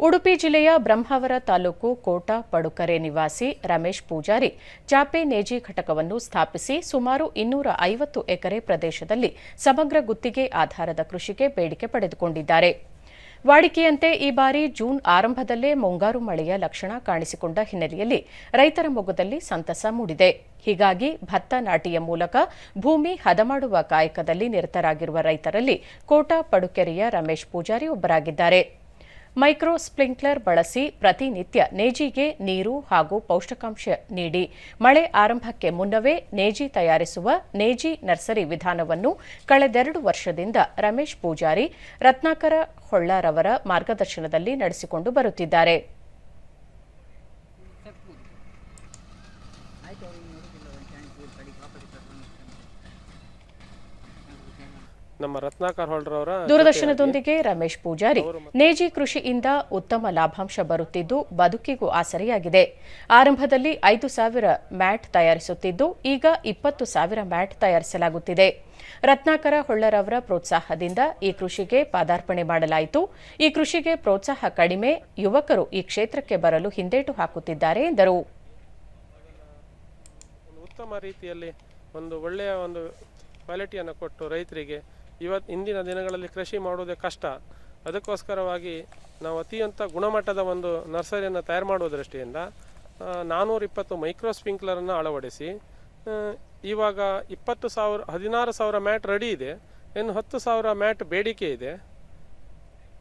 ಉಡುಪಿ ಜಿಲ್ಲೆಯ ಬ್ರಹ್ಮಾವರ ತಾಲೂಕು ಕೋಟ ಪಡುಕರೆ ನಿವಾಸಿ ರಮೇಶ್ ಪೂಜಾರಿ ಚಾಪೆ ನೇಜಿ ಘಟಕವನ್ನು ಸ್ಥಾಪಿಸಿ ಸುಮಾರು ಇನ್ನೂರ ಐವತ್ತು ಎಕರೆ ಪ್ರದೇಶದಲ್ಲಿ ಸಮಗ್ರ ಗುತ್ತಿಗೆ ಆಧಾರದ ಕೃಷಿಗೆ ಬೇಡಿಕೆ ಪಡೆದುಕೊಂಡಿದ್ದಾರೆ. ವಾಡಿಕೆಯಂತೆ ಈ ಬಾರಿ ಜೂನ್ ಆರಂಭದಲ್ಲೇ ಮುಂಗಾರು ಮಳೆಯ ಲಕ್ಷಣ ಕಾಣಿಸಿಕೊಂಡ ಹಿನ್ನೆಲೆಯಲ್ಲಿ ರೈತರ ಮೊಗದಲ್ಲಿ ಸಂತಸ ಮೂಡಿದೆ. ಹೀಗಾಗಿ ಭತ್ತ ನಾಟಿಯ ಮೂಲಕ ಭೂಮಿ ಹದಮಾಡುವ ಕಾಯಕದಲ್ಲಿ ನಿರತರಾಗಿರುವ ರೈತರಲ್ಲಿ ಕೋಟ ಪಡುಕೆರೆಯ ರಮೇಶ್ ಪೂಜಾರಿ ಒಬ್ಬರಾಗಿದ್ದಾರೆ. ಮೈಕ್ರೋ ಸ್ಪ್ರಿಂಕ್ಲರ್ ಬಳಸಿ ಪ್ರತಿನಿತ್ಯ ನೇಜಿಗೆ ನೀರು ಹಾಗೂ ಪೌಷ್ಟಿಕಾಂಶ ನೀಡಿ. ಮಳೆ ಆರಂಭಕ್ಕೆ ಮುನ್ನವೇ ನೇಜಿ ತಯಾರಿಸುವ ನೇಜಿ ನರ್ಸರಿ ವಿಧಾನವನ್ನು ಕಳೆದೆರಡು ವರ್ಷದಿಂದ ರಮೇಶ್ ಪೂಜಾರಿ, ರತ್ನಾಕರ ಹೊಳ್ಳರವರ ಮಾರ್ಗದರ್ಶನದಲ್ಲಿ ನಡೆಸಿಕೊಂಡು ಬರುತ್ತಿದ್ದಾರೆ. ನಮ್ಮ ರತ್ನಾಕರ್ ಹೊಳ್ರವರ ದೂರದರ್ಶನದೊಂದಿಗೆ ರಮೇಶ್ ಪೂಜಾರಿ. ನೇಜಿ ಕೃಷಿಯಿಂದ ಉತ್ತಮ ಲಾಭಾಂಶ ಬರುತ್ತಿದ್ದು ಬದುಕಿಗೂ ಆಸರೆಯಾಗಿದೆ. ಆರಂಭದಲ್ಲಿ ಐದು ಸಾವಿರ ಮ್ಯಾಟ್ ತಯಾರಿಸುತ್ತಿದ್ದು ಈಗ ಇಪ್ಪತ್ತು ಸಾವಿರ ಮ್ಯಾಟ್ ತಯಾರಿಸಲಾಗುತ್ತಿದೆ. ರತ್ನಾಕರ ಹೊಳ್ಳರವರ ಪ್ರೋತ್ಸಾಹದಿಂದ ಈ ಕೃಷಿಗೆ ಪಾದಾರ್ಪಣೆ ಮಾಡಲಾಯಿತು. ಈ ಕೃಷಿಗೆ ಪ್ರೋತ್ಸಾಹ ಕಡಿಮೆ ಯುವಕರು ಈ ಕ್ಷೇತ್ರಕ್ಕೆ ಬರಲು ಹಿಂದೇಟು ಹಾಕುತ್ತಿದ್ದಾರೆ ಎಂದರು. ಉತ್ತಮ ರೀತಿಯಲ್ಲಿ ಒಂದು ಒಳ್ಳೆಯ ಒಂದು ಕ್ವಾಲಿಟಿಯನ್ನು ಕೊಟ್ಟು ರೈತರಿಗೆ ಇವತ್ತು ಇಂದಿನ ದಿನಗಳಲ್ಲಿ ಕೃಷಿ ಮಾಡುವುದೇ ಕಷ್ಟ. ಅದಕ್ಕೋಸ್ಕರವಾಗಿ ನಾವು ಅತ್ಯಂತ ಗುಣಮಟ್ಟದ ಒಂದು ನರ್ಸರಿಯನ್ನು ತಯಾರು ಮಾಡುವ ದೃಷ್ಟಿಯಿಂದ ನಾನ್ನೂರ ಇಪ್ಪತ್ತು ಮೈಕ್ರೋ ಸ್ಪಿಂಕ್ಲರನ್ನು ಅಳವಡಿಸಿ ಇವಾಗ ಇಪ್ಪತ್ತು ಸಾವಿರ, ಹದಿನಾರು ಸಾವಿರ ಮ್ಯಾಟ್ ರೆಡಿ ಇದೆ. ಇನ್ನು ಹತ್ತು ಸಾವಿರ ಮ್ಯಾಟ್ ಬೇಡಿಕೆ ಇದೆ.